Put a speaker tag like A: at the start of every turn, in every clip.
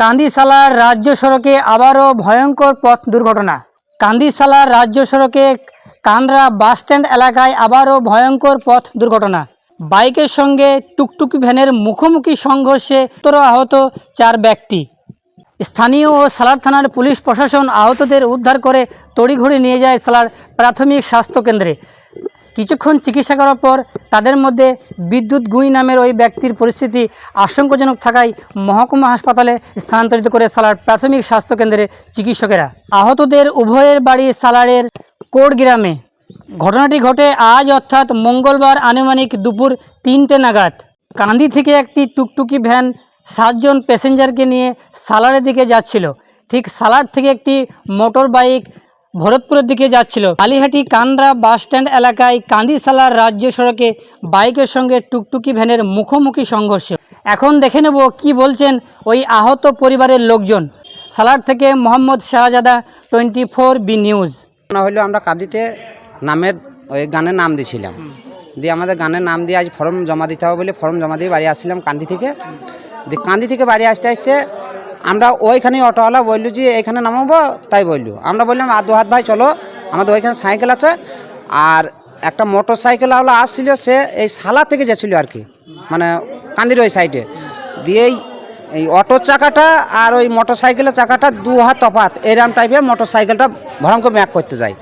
A: কান্দিসালার রাজ্য সড়কে আবারও ভয়ঙ্কর পথ দুর্ঘটনা। কান্দিসালার রাজ্য সড়কে কানরা বাসস্ট্যান্ড এলাকায় আবারও ভয়ঙ্কর পথ দুর্ঘটনা। বাইকের সঙ্গে টুকটুকি ভ্যানের মুখোমুখি সংঘর্ষে তোর আহত চার ব্যক্তি। স্থানীয় ও সালার থানার পুলিশ প্রশাসন আহতদের উদ্ধার করে তড়িঘড়ি নিয়ে যায় সালার প্রাথমিক স্বাস্থ্য কেন্দ্রে। কিছুক্ষণ চিকিৎসা করার পর তাদের মধ্যে বিদ্যুৎ গুই নামের ওই ব্যক্তির পরিস্থিতি আশঙ্কাজনক থাকায় মহকুমা হাসপাতালে স্থানান্তরিত করে সালার প্রাথমিক স্বাস্থ্য কেন্দ্রে চিকিৎসকেরা। আহতদের উভয়ের বাড়ি সালারের কোট গ্রামে ঘটনাটি ঘটে আজ অর্থাৎ মঙ্গলবার আনুমানিক দুপুর তিনটে নাগাদ। কান্দি থেকে একটি টুকটুকি ভ্যান সাতজন প্যাসেঞ্জারকে নিয়ে সালারের দিকে যাচ্ছিল। ঠিক সালার থেকে একটি মোটর বাইক ভরতপুরের দিকে যাচ্ছিল। আলিহাটি কানরা বাসস্ট্যান্ড এলাকায় কান্দিসালার রাজ্য সড়কে বাইকের সঙ্গে টুকটুকি ভ্যানের মুখোমুখি সংঘর্ষ। এখন দেখে নেব কি বলছেন ওই আহত পরিবারের লোকজন। সালার থেকে Mohammad Shahzada, twenty four B news.
B: না হইল আমরা কাঁদিতে নামের ওই গানের নাম দিয়েছিলাম দিয়ে আমাদের গানের নাম দিয়ে আজ ফর্ম জমা দিতে হবে বলে ফর্ম জমা দিয়ে বাড়ি আসছিলাম কান্দি থেকে। দিয়ে কান্দি থেকে বাড়ি আসতে আসতে আমরা ওইখানে অটোওয়ালা বলল যে, এখানে নামাবো? তাই বলল। আমরা বললাম, আর দু হাত ভাই, চলো। আমাদের ওইখানে সাইকেল আছে। আর একটা মোটর সাইকেলওয়ালা আসছিল, সে এই সালা থেকে গেছিল আর কি মানে কান্দির ওই সাইডে। দিয়েই এই অটোর চাকাটা আর ওই মোটর সাইকেলের চাকাটা দু হাত তফাত এরম টাইপের মোটর সাইকেলটা ভরঙ্ক ম্যাক করতে যায়।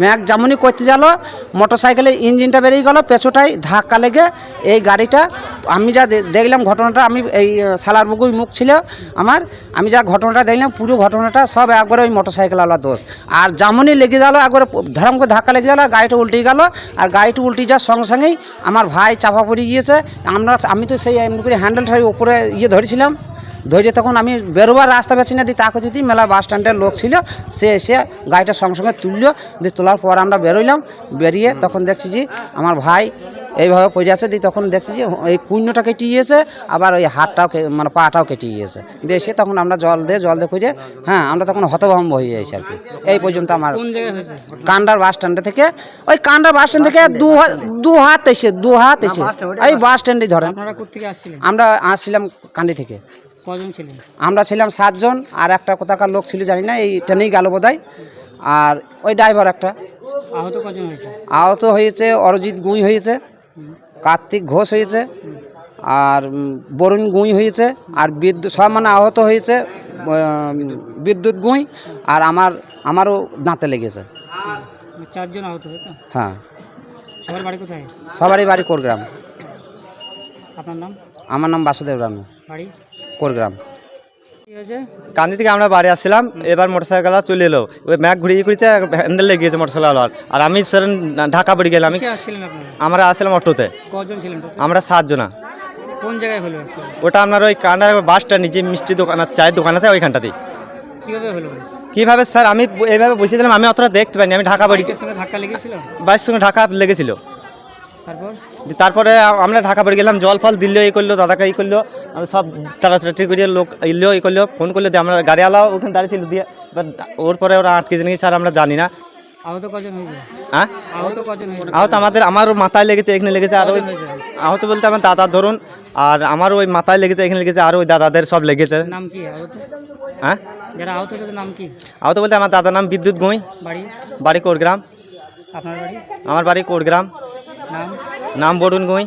B: ম্যাক যেমনই করতে গেল মোটর সাইকেলের ইঞ্জিনটা বেরিয়ে গেল পেছোটাই ধাক্কা লেগে এই গাড়িটা, আমি যা দেখলাম ঘটনাটা, আমি এই সালার বুকুই মুখ ছিল আমার, আমি যা ঘটনাটা দেখলাম, পুরো ঘটনাটা সব একবারে ওই মোটর সাইকেলওয়ালা দোষ। আর যেমনই লেগে গেল, একবারে ধরম করে ধাক্কা লেগে গেল, আর গাড়িটা উল্টে গেল, আর গাড়িটা উল্টে যাওয়ার সঙ্গে সঙ্গেই আমার ভাই চাপা পড়ে গিয়েছে। আমরা আমি তো সেই এমনি করে হ্যান্ডেলটাই উপরে ইয়ে ধরেছিলাম ধরে তখন আমি বেরোবার রাস্তা বেছে না দিই। তাকে যদি মেলা বাস স্ট্যান্ডের লোক ছিল সে এসে গাড়িটা সঙ্গে সঙ্গে তুললো। দিয়ে তোলার পর আমরা বেরোইলাম। বেরিয়ে তখন দেখছি যে আমার ভাই এইভাবে পড়ে আছে। দিয়ে তখন দেখছি যে এই কুণ্ডটা কেটে গিয়েছে আবার ওই হাতটাও মানে পাটাও কেটে গিয়েছে। দিয়ে এসে তখন আমরা জল দিয়ে জল দিয়ে খুঁজে হ্যাঁ আমরা তখন হতভম্ব হয়ে যাইছি আর কি। এই পর্যন্ত আমার কান্ডার বাস স্ট্যান্ডে থেকে ওই কান্ডার বাস স্ট্যান্ড থেকে দু হাত দু হাত এসে দু হাত এসে। এই বাস স্ট্যান্ডে ধরেন। আমরা আসছিলাম কান্দি থেকে। আমরা ছিলাম সাতজন আর একটা কোথাকার লোক ছিল জানি না এই ট্রেনেই গেল বোধহয়। আর ওই ড্রাইভার একটা।
A: আহত কজন হয়েছে?
B: আহত হয়েছে অরিজিৎ গুঁই হয়েছে কার্তিক ঘোষ হয়েছে আর বরুণ গুঁই হয়েছে আর বিদ্যুৎ সব মানে আহত হয়েছে বিদ্যুৎ গুঁই আর আমার আমারও দাঁতে লেগেছে।
A: চারজন আহত হয়েছে?
B: হ্যাঁ।
A: সবার বাড়ি কোথায়?
B: সবারই বাড়ি কোরগ্রাম।
A: আপনার নাম?
B: আমার নাম বাসুদেব রানু।
A: বাড়ি?
B: কোরগ্রাম।
C: কান্দি থেকে আমরা বাড়ি আসছিলাম এবার মোটরসাইকেল চলে এলো। ওই ম্যাক ঘুরিয়ে ঘুরিতে হ্যান্ডেল লেগে গিয়েছে মোটরসাইকেল আর আমি সেদিন ঢাকা পড়ে গেলাম আমি আমরা আসছিলাম অটোতে।
A: কজন ছিলেন?
C: আমরা সাতজনা।
A: কোন জায়গায় হলো
C: ওটা আপনার ওই কান্ডার বাসটা নিচে মিষ্টি দোকান আছে চায়ের দোকান আছে ওইখানটাতেই
A: কীভাবে হলো?
C: কীভাবে? স্যার আমি এইভাবে বসেছিলাম আমি অতটা দেখতে পাইনি আমি ঢাকা
A: বাড়ি ধাক্কা লেগেছিল?
C: বাইকের সঙ্গে ঢাকা লেগেছিল।
A: তারপর?
C: তারপরে আমরা ঢাকা পড়ে গেলাম জল ফল দিল এই করল দাদাকে এই করল সব তাড়াতাড়ি করে লোক এলো এই করল ফোন করল দিয়ে আমরা গাড়িওয়ালাও ওখানে দাঁড়িয়ে ছিল দিয়ে এবার ওর পরে ওরা আটকে নাকি স্যার আমরা জানি না।
A: আহত কজন হয়েছে?
C: হ্যাঁ?
A: আহত
C: আমাদের আমার মাথায় লেগেছে এখানে লেগেছে আর ওই আহত বলতে আমার দাদার ধরুন আর আমার ওই মাথায় লেগেছে এখানে লেগেছে আর ওই দাদাদের সব লেগেছে।
A: নাম কি
C: হ্যাঁ?
A: যারা আহত নাম কি?
C: আহত বলতে আমার দাদার নাম বিদ্যুৎ গুঁই।
A: বাড়ি?
C: বাড়ি কোটগ্রাম
A: আপনার বাড়ি?
C: আমার বাড়ি কোটগ্রাম
A: নাম
C: নাম বরুণ গুঁই।